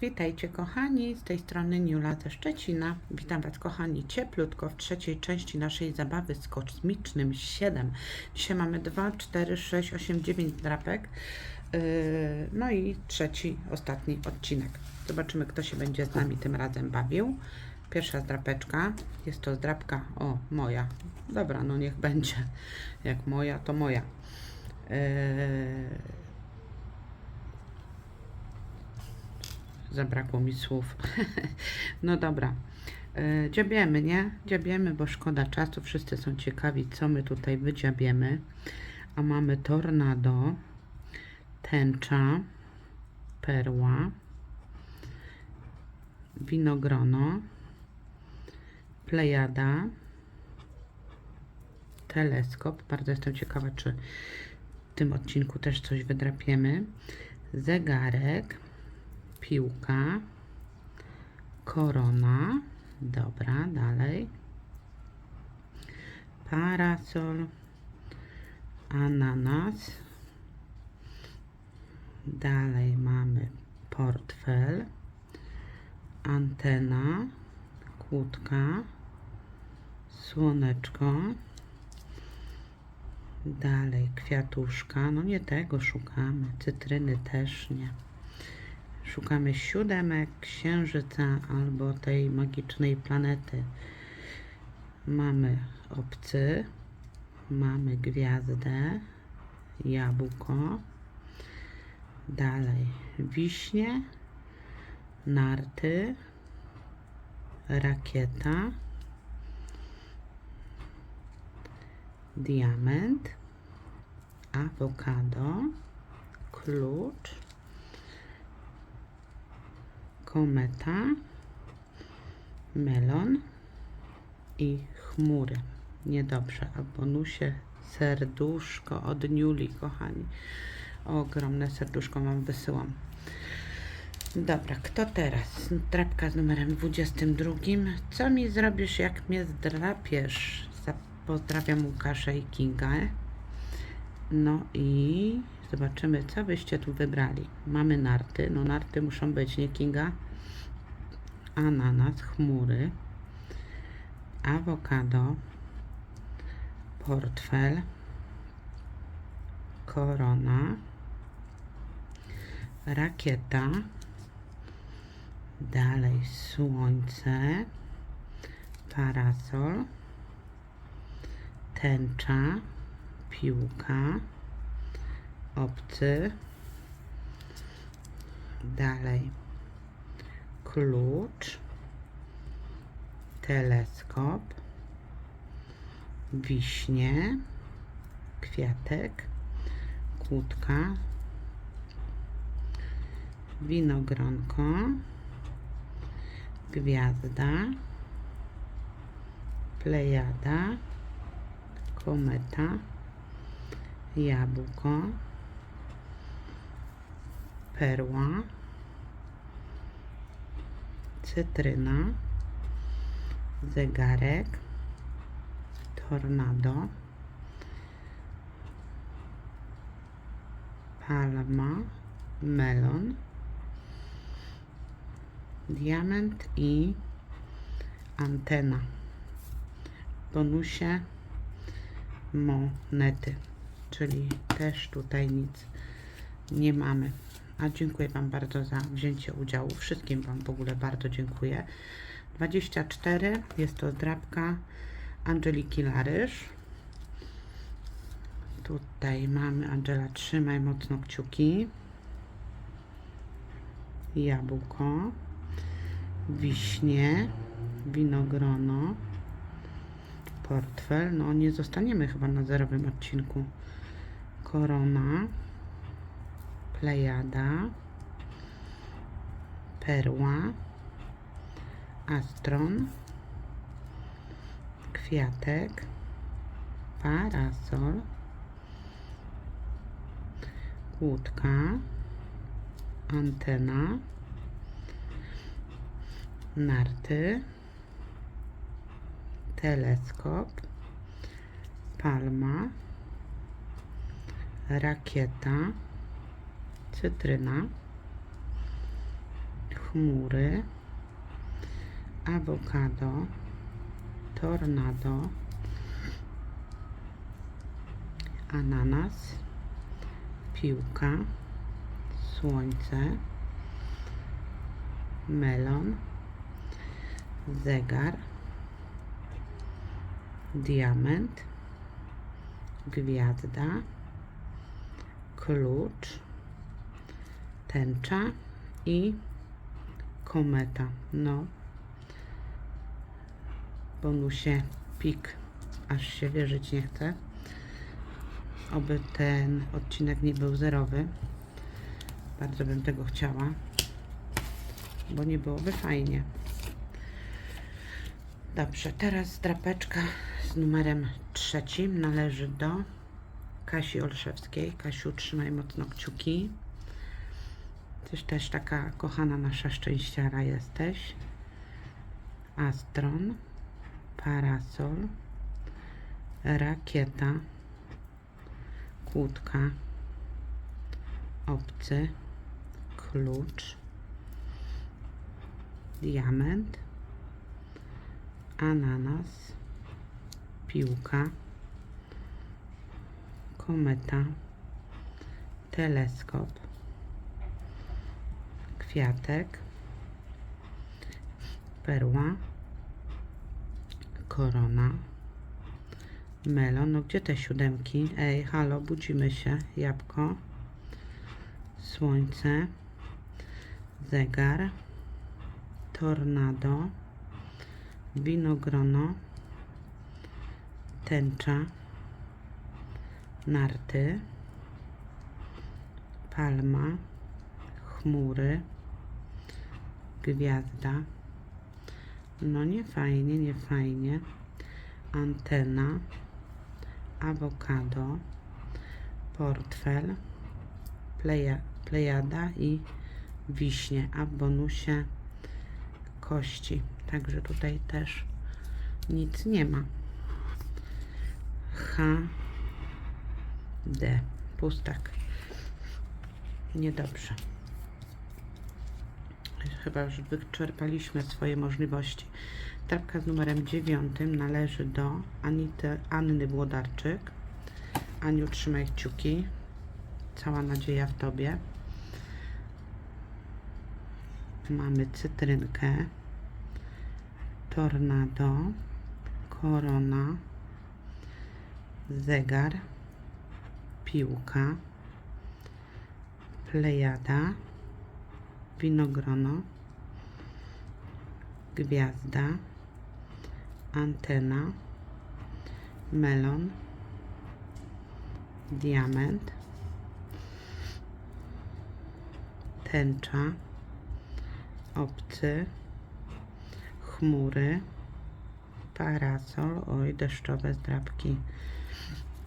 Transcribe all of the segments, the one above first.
Witajcie kochani, z tej strony Niula ze Szczecina. Witam Was kochani cieplutko w trzeciej części naszej zabawy z kosmicznym 7. Dzisiaj mamy 2, 4, 6, 8, 9 drapek. Yy, No i trzeci, ostatni odcinek. Zobaczymy kto się będzie z nami tym razem bawił. Pierwsza zdrapeczka, jest to zdrapka, o moja. Dobra, no niech będzie. Jak moja, to moja. Yy, Zabrakło mi słów. no dobra. E, Dziobiemy, nie? Dziobiemy, bo szkoda czasu. Wszyscy są ciekawi, co my tutaj wydziabiemy. A mamy tornado, tęcza, perła, winogrono, plejada, teleskop. Bardzo jestem ciekawa, czy w tym odcinku też coś wydrapiemy. Zegarek, piłka, korona, dobra, dalej, parasol, ananas, dalej mamy portfel, antena, kłódka, słoneczko, dalej kwiatuszka, no nie tego szukamy, cytryny też nie. Szukamy siódemek, księżyca albo tej magicznej planety. Mamy obcy, mamy gwiazdę, jabłko, dalej wiśnie, narty, rakieta, diament, awokado, klucz, kometa, melon i chmury. Niedobrze, a bonusie serduszko od Niuli, kochani. Ogromne serduszko wam wysyłam. Dobra, kto teraz? Drapka z numerem 22. Co mi zrobisz, jak mnie zdrapiesz? Pozdrawiam Łukasza i Kinga. No i zobaczymy, co byście tu wybrali. Mamy narty. No narty muszą być, nie Kinga? Ananas, chmury, awokado, portfel, korona, rakieta, dalej słońce, parasol, tęcza, piłka, obcy, dalej. Klucz, teleskop, wiśnie, kwiatek, kłódka, winogronko, gwiazda, plejada, kometa, jabłko, perła, cytryna, zegarek, tornado, palma, melon, diament i antena. W bonusie monety, czyli też tutaj nic nie mamy. A dziękuję Wam bardzo za wzięcie udziału. Wszystkim Wam w ogóle bardzo dziękuję. 24 jest to drapka Angeliki Larysz. Tutaj mamy Angela, trzymaj mocno kciuki. Jabłko, wiśnie, winogrono, portfel. No nie zostaniemy chyba na zerowym odcinku. Korona, plejada, perła, astron, kwiatek, parasol, kłódka, antena, narty, teleskop, palma, rakieta, cytryna, chmury, awokado, tornado, ananas, piłka, słońce, melon, zegar, diament, gwiazda, klucz, tęcza i kometa. No, bonusie pik, aż się wierzyć nie chce. Oby ten odcinek nie był zerowy. Bardzo bym tego chciała, bo nie byłoby fajnie. Dobrze, teraz drapeczka z numerem trzecim należy do Kasi Olszewskiej. Kasiu, trzymaj mocno kciuki. Tyś też taka kochana nasza szczęściara jesteś. Astron, parasol, rakieta, kłódka, obcy, klucz, diament, ananas, piłka, kometa, teleskop, kwiatek, perła, korona, melon. No gdzie te siódemki? Ej, halo, budzimy się. Jabłko, słońce, zegar, tornado, winogrono, tęcza, narty, palma, chmury, gwiazda. No nie fajnie, nie fajnie. Antena, awokado, portfel, pleja, plejada i wiśnie, a w bonusie kości. Także tutaj też nic nie ma. H D pustak. Niedobrze. Chyba już wyczerpaliśmy swoje możliwości. Trapka z numerem 9 należy do Anity, Anny Włodarczyk. Aniu, trzymaj kciuki. Cała nadzieja w Tobie. Mamy cytrynkę, tornado, korona, zegar, piłka, plejada, winogrono, gwiazda, antena, melon, diament, tęcza, obcy, chmury, parasol, oj, deszczowe zdrabki,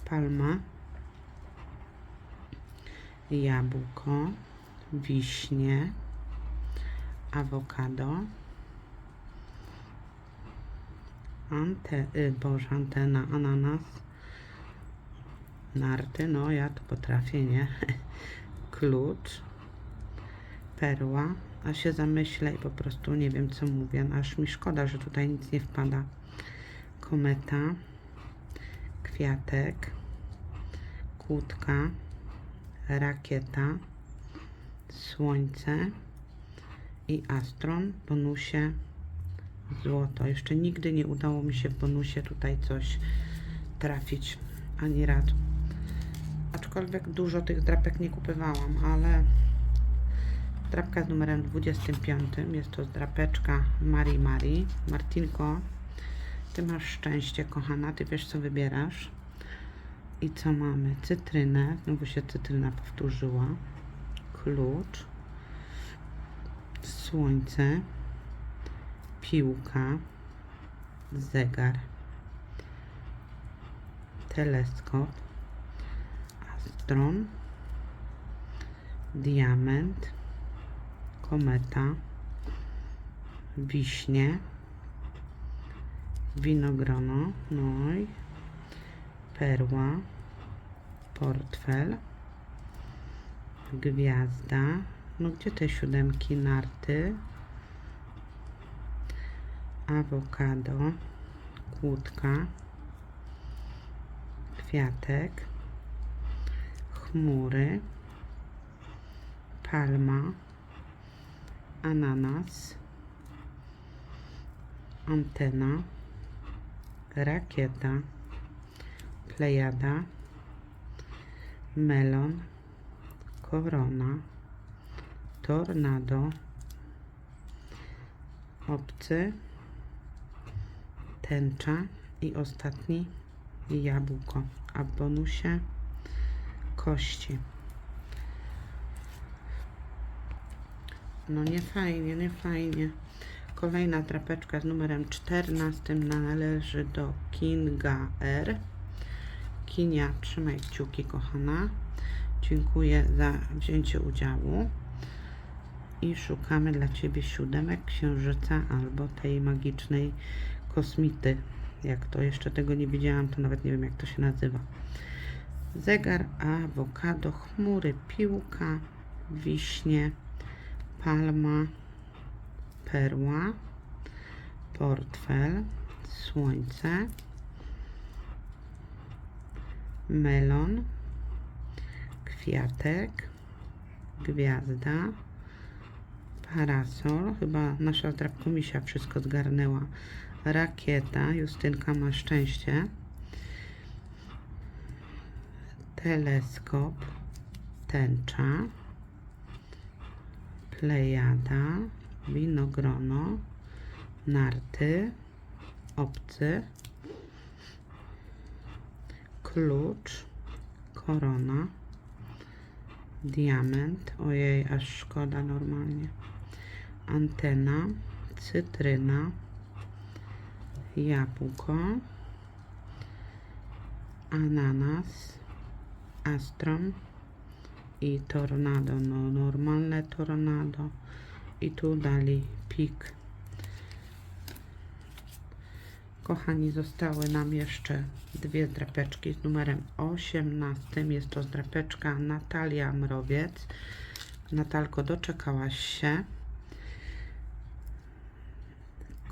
palma, jabłko, wiśnie, awokado, ante, y, boże, antena, ananas, narty, no ja to potrafię, nie? Klucz, perła, a się zamyślę i po prostu nie wiem co mówię, no aż mi szkoda, że tutaj nic nie wpada. Kometa, kwiatek, kłódka, rakieta, słońce i astron w bonusie złoto. Jeszcze nigdy nie udało mi się w bonusie tutaj coś trafić, ani razu. Aczkolwiek dużo tych drapek nie kupywałam, ale drapka z numerem 25 jest to drapeczka Marii Marii. Martinko, ty masz szczęście, kochana, ty wiesz co wybierasz. I co mamy? Cytrynę, znowu się cytryna powtórzyła. Klucz, słońce, piłka, zegar, teleskop, astron, diament, kometa, wiśnie, winogrono, no i perła, portfel, gwiazda, no gdzie te siódemki, narty, awokado, kłódka, kwiatek, chmury, palma, ananas, antena, rakieta, plejada, melon, korona, tornado, obcy, tęcza i ostatni jabłko, a w bonusie kości. No nie fajnie, nie fajnie. Kolejna drapeczka z numerem 14 należy do Kinga R. Kinia, trzymaj kciuki, kochana. Dziękuję za wzięcie udziału. I szukamy dla Ciebie siódemek księżyca albo tej magicznej kosmity. Jak to jeszcze tego nie widziałam, to nawet nie wiem jak to się nazywa. Zegar, awokado, chmury, piłka, wiśnie, palma, perła, portfel, słońce, melon, kwiatek, gwiazda, parasol, chyba nasza drapkomisia wszystko zgarnęła, rakieta, Justynka ma szczęście, teleskop, tęcza, plejada, winogrono, narty, obcy, klucz, korona, diament, ojej, aż szkoda normalnie, antena, cytryna, jabłko, ananas, astron i tornado, no normalne tornado i tu dali pik. Kochani, zostały nam jeszcze dwie drapeczki z numerem 18. Jest to drapeczka Natalia Mrowiec. Natalko, doczekałaś się.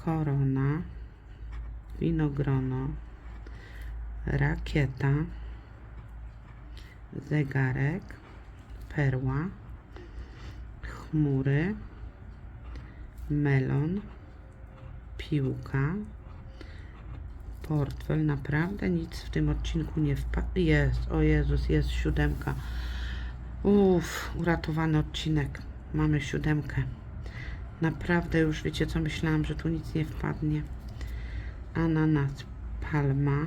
Korona, winogrono, rakieta, zegarek, perła, chmury, melon, piłka, portfel. Naprawdę nic w tym odcinku nie wpadło. Jest, o Jezus, jest siódemka. Uff, uratowany odcinek. Mamy siódemkę. Naprawdę już wiecie co myślałam, że tu nic nie wpadnie. Ananas, palma,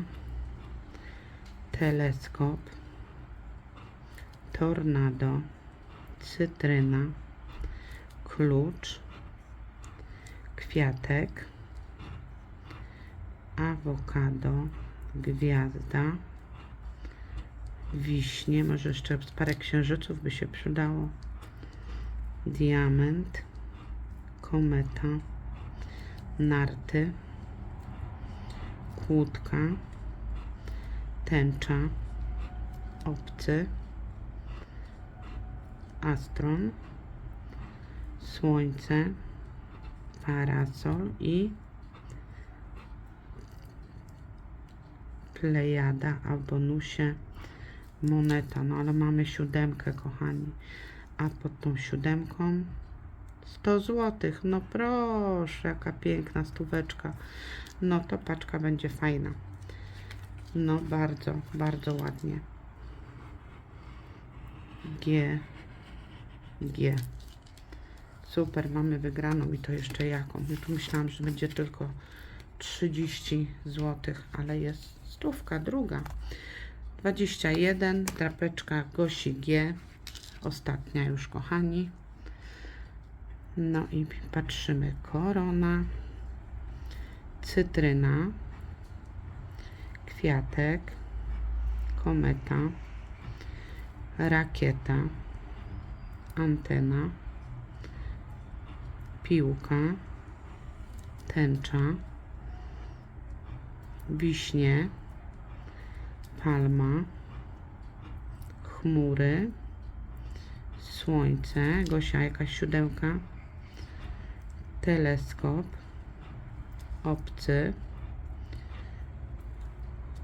teleskop, tornado, cytryna, klucz, kwiatek, awokado, gwiazda, wiśnie, może jeszcze parę księżyców by się przydało, diament, kometa, narty, kłódka, tęcza, obcy, astron, słońce, parasol i plejada, a w bonusie moneta. No ale mamy siódemkę, kochani. A pod tą siódemką 100 zł. No proszę, jaka piękna stóweczka. No to paczka będzie fajna. No bardzo, bardzo ładnie. G. G. Super, mamy wygraną i to jeszcze jaką. Ja tu myślałam, że będzie tylko 30 zł, ale jest stówka, druga. 21, drapeczka Gosi G. Ostatnia już, kochani. No i patrzymy. Korona, cytryna, kwiatek, kometa, rakieta, antena, piłka, tęcza, wiśnie, palma, chmury, słońce, Gosia jakaś siódełka, teleskop, obcy,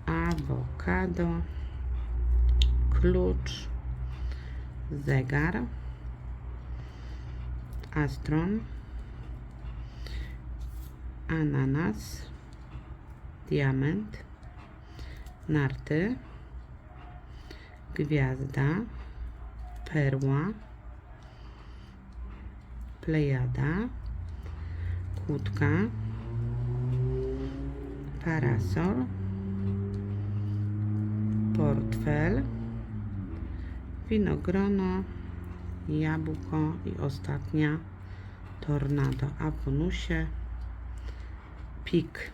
awokado, klucz, zegar, astron, ananas, diament, narty, gwiazda, perła, plejada, kłódka, parasol, portfel, winogrono, jabłko i ostatnia tornado, a w bonusie pik.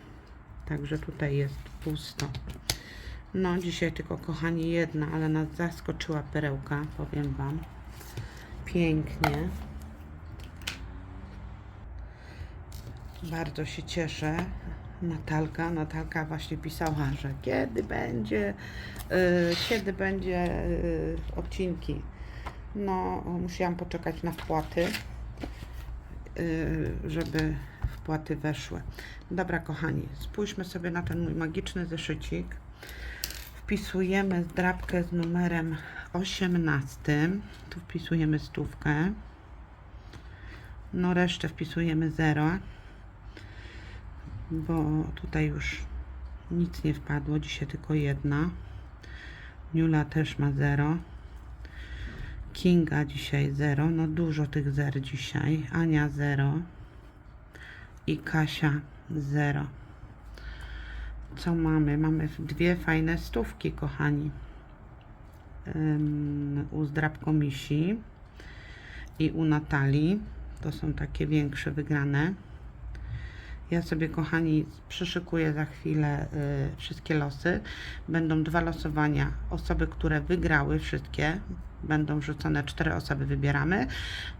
Także tutaj jest pusto. No, dzisiaj tylko kochani jedna, ale nas zaskoczyła perełka, powiem Wam. Pięknie. Bardzo się cieszę. Natalka, Natalka właśnie pisała, że kiedy będzie, y, kiedy będzie y, odcinki. No, musiałam poczekać na wpłaty, y, żeby wpłaty weszły. Dobra, kochani, spójrzmy sobie na ten mój magiczny zeszycik. Wpisujemy zdrabkę z numerem 18. Tu wpisujemy stówkę. No, resztę wpisujemy 0 bo tutaj już nic nie wpadło, dzisiaj tylko jedna. Niula też ma 0. Kinga dzisiaj 0. No dużo tych zer dzisiaj. Ania 0. I Kasia 0. Co mamy? Mamy dwie fajne stówki, kochani. Ym, u zdrabko misi i u Natalii. To są takie większe wygrane. Ja sobie, kochani, przyszykuję za chwilę y, wszystkie losy. Będą dwa losowania. Osoby, które wygrały wszystkie, będą wrzucone, cztery osoby wybieramy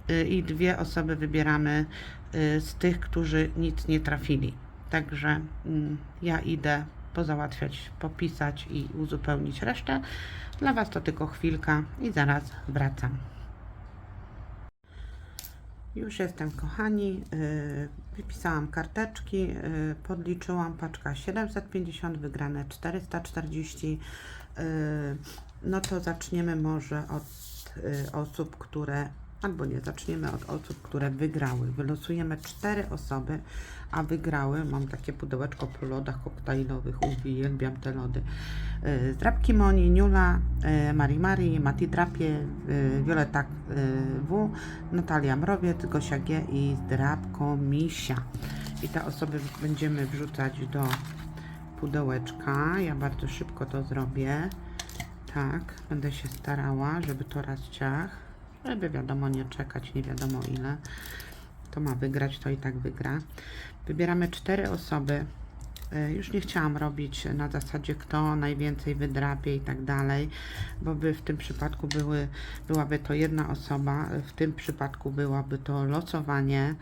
y, i dwie osoby wybieramy y, z tych, którzy nic nie trafili. Także mm, ja idę pozałatwiać, popisać i uzupełnić resztę. Dla Was to tylko chwilka i zaraz wracam. Już jestem, kochani. Yy, Wypisałam karteczki, yy, podliczyłam paczka 750, wygrane 440. Yy, No to zaczniemy może od osób, które, albo nie, zaczniemy od osób, które wygrały. Wylosujemy cztery osoby, a wygrały. Mam takie pudełeczko po lodach koktajlowych, uwielbiam te lody. Yy, Zdrabki Moni, Niula, yy, Mari Mari, Mati Drapie, yy, Violeta W, Natalia Mrowiec, Gosia G i Zdrabko Misia. I te osoby będziemy wrzucać do pudełeczka. Ja bardzo szybko to zrobię. Tak, będę się starała, żeby to raz ciach, żeby wiadomo nie czekać, nie wiadomo ile. To ma wygrać, to i tak wygra. Wybieramy cztery osoby. E, Już nie chciałam robić na zasadzie kto najwięcej wydrapie i tak dalej, bo by w tym przypadku były, byłaby to jedna osoba, w tym przypadku byłoby to losowanie,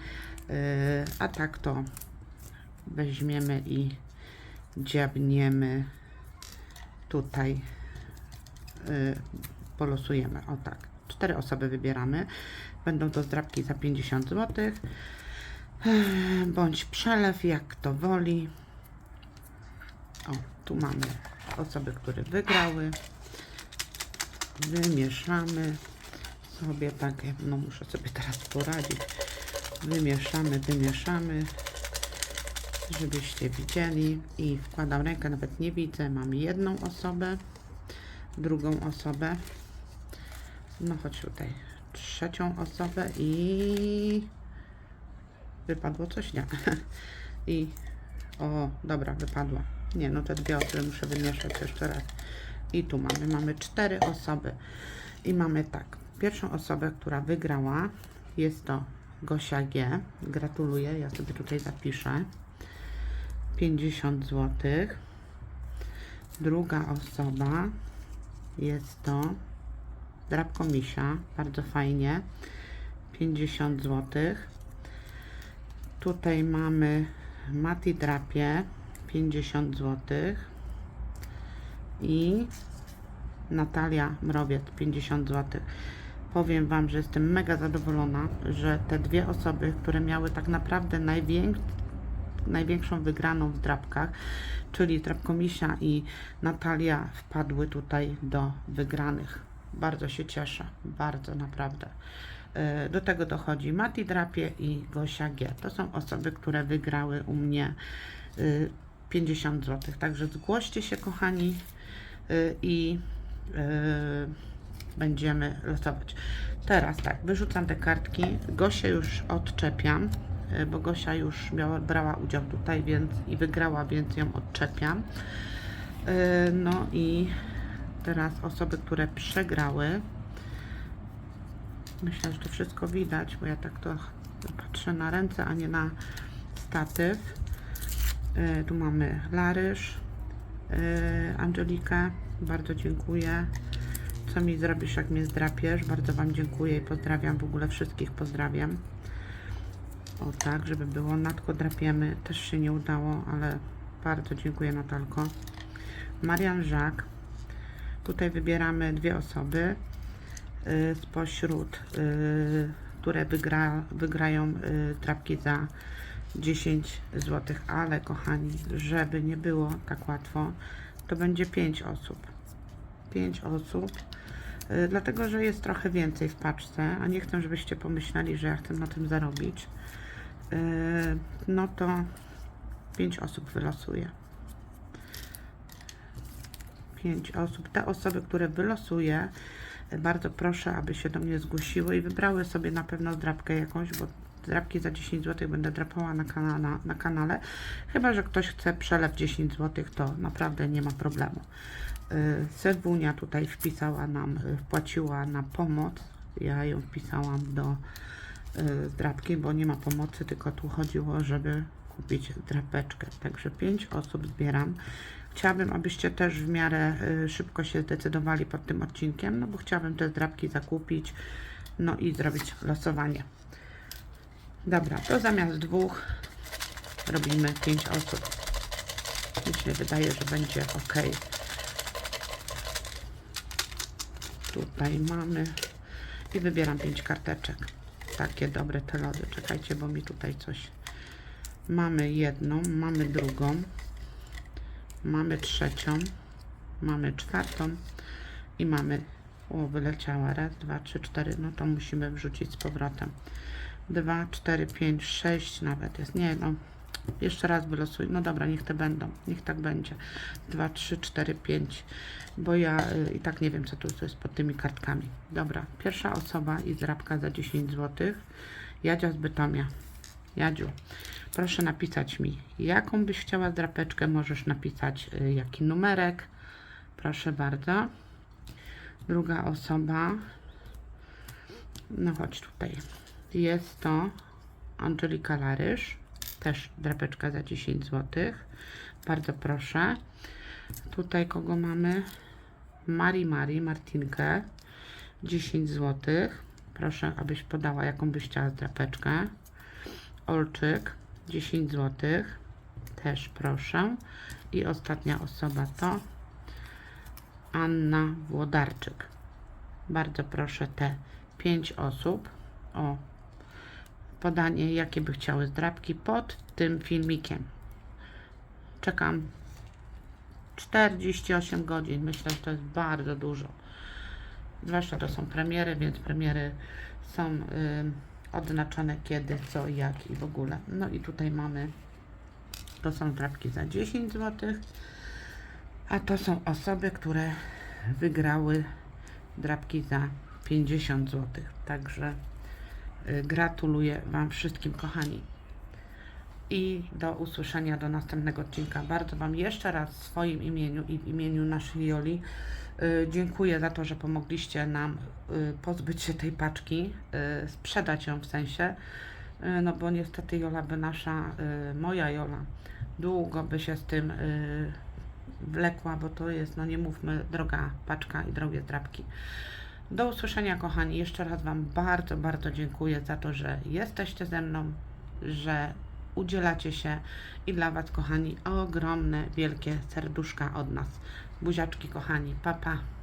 e, a tak to weźmiemy i dziabniemy tutaj y, polosujemy. O tak. Cztery osoby wybieramy. Będą to zdrabki za 50 zł. Bądź przelew, jak kto woli. O, tu mamy osoby, które wygrały. Wymieszamy sobie tak. No muszę sobie teraz poradzić. Wymieszamy, wymieszamy żebyście widzieli i wkładam rękę, nawet nie widzę, mam jedną osobę, drugą osobę, no chodź tutaj, trzecią osobę i wypadło coś, nie, i o, dobra, wypadła, nie, no te dwie osoby muszę wymieszać jeszcze raz. I tu mamy, mamy cztery osoby. I mamy tak, pierwszą osobę, która wygrała jest to Gosia G, gratuluję, ja sobie tutaj zapiszę. 50 zł. Druga osoba jest to drapko misia, bardzo fajnie, 50 zł. Tutaj mamy Mati drapie, 50 zł. I Natalia Mrowiec, 50 zł. Powiem Wam, że jestem mega zadowolona, że te dwie osoby, które miały tak naprawdę największą wygraną w drapkach, czyli Drapkomisia i Natalia wpadły tutaj do wygranych. Bardzo się cieszę, bardzo naprawdę. E, Do tego dochodzi Mati Drapie i Gosia G. To są osoby, które wygrały u mnie y, 50 zł. Także zgłoście się, kochani, y, i y, będziemy losować. Teraz tak, wyrzucam te kartki. Gosię już odczepiam, y, bo Gosia już miała, brała udział tutaj, więc i wygrała, więc ją odczepiam. Y, No i teraz osoby, które przegrały. Myślę, że to wszystko widać, bo ja tak to patrzę na ręce, a nie na statyw. Y, Tu mamy Larysz, y, Angelikę, bardzo dziękuję. Co mi zrobisz, jak mnie zdrapiesz? Bardzo Wam dziękuję i pozdrawiam. W ogóle wszystkich pozdrawiam. O tak, żeby było. Natko drapiemy. Też się nie udało, ale bardzo dziękuję Natalko. Marian Żak. Tutaj wybieramy dwie osoby y, spośród, y, które wygra, wygrają y, trapki za 10 zł, ale kochani, żeby nie było tak łatwo, to będzie 5 osób. 5 osób, dlatego że jest trochę więcej w paczce, a nie chcę, żebyście pomyśleli, że ja chcę na tym zarobić. No to 5 osób wylosuję. 5 osób. Te osoby, które wylosuję, bardzo proszę, aby się do mnie zgłosiły i wybrały sobie na pewno zdrabkę jakąś, bo drapki za 10 zł będę drapała na, na, na kanale. Chyba, że ktoś chce przelew 10 zł, to naprawdę nie ma problemu. Y, Sylwunia tutaj wpisała nam, y, wpłaciła na pomoc. Ja ją wpisałam do y, drapki, bo nie ma pomocy, tylko tu chodziło, żeby kupić drapeczkę. Także 5 osób zbieram. Chciałabym, abyście też w miarę y, szybko się zdecydowali pod tym odcinkiem, no bo chciałabym te drapki zakupić, no i zrobić losowanie. Dobra, to zamiast dwóch robimy 5 osób. Mi się wydaje, że będzie ok. Tutaj mamy i wybieram 5 karteczek. Takie dobre te lody. Czekajcie, bo mi tutaj coś. Mamy jedną, mamy drugą, mamy trzecią, mamy czwartą i mamy. O, wyleciała. Raz, dwa, trzy, cztery. No to musimy wrzucić z powrotem. 2, 4, 5, 6 nawet jest. Nie, no. Jeszcze raz wylosuj. No dobra, niech te będą. Niech tak będzie. 2, 3, 4, 5. Bo ja y, i tak nie wiem, co tu jest pod tymi kartkami. Dobra, pierwsza osoba i zrabka za 10 zł. Jadzia z Bytomia. Jadziu, proszę napisać mi, jaką byś chciała drapeczkę. Możesz napisać y, jaki numerek. Proszę bardzo. Druga osoba. No chodź tutaj. Jest to Angelika Larysz, też drapeczka za 10 zł. Bardzo proszę. Tutaj kogo mamy? Mari Mari, Martinkę, 10 zł. Proszę, abyś podała, jaką byś chciała drapeczkę. Olczyk, 10 zł. Też proszę. I ostatnia osoba to Anna Włodarczyk. Bardzo proszę te 5 osób o podanie, jakie by chciały zdrabki pod tym filmikiem. Czekam 48 godzin. Myślę, że to jest bardzo dużo. Zwłaszcza to są premiery, więc premiery są y, odznaczone kiedy, co, jak i w ogóle. No i tutaj mamy, to są drapki za 10 zł, a to są osoby, które wygrały drapki za 50 zł. Także y, gratuluję Wam wszystkim, kochani. I do usłyszenia do następnego odcinka. Bardzo Wam jeszcze raz w swoim imieniu i w imieniu naszej Joli y, dziękuję za to, że pomogliście nam y, pozbyć się tej paczki, y, sprzedać ją w sensie, no bo niestety Jola by nasza, moja Jola, długo by się z tym wlekła, bo to jest, no nie mówmy, droga paczka i drogie drapki. Do usłyszenia, kochani. Jeszcze raz Wam bardzo, bardzo dziękuję za to, że jesteście ze mną, że udzielacie się i dla Was, kochani, ogromne, wielkie serduszka od nas. Buziaczki, kochani. Papa. Pa.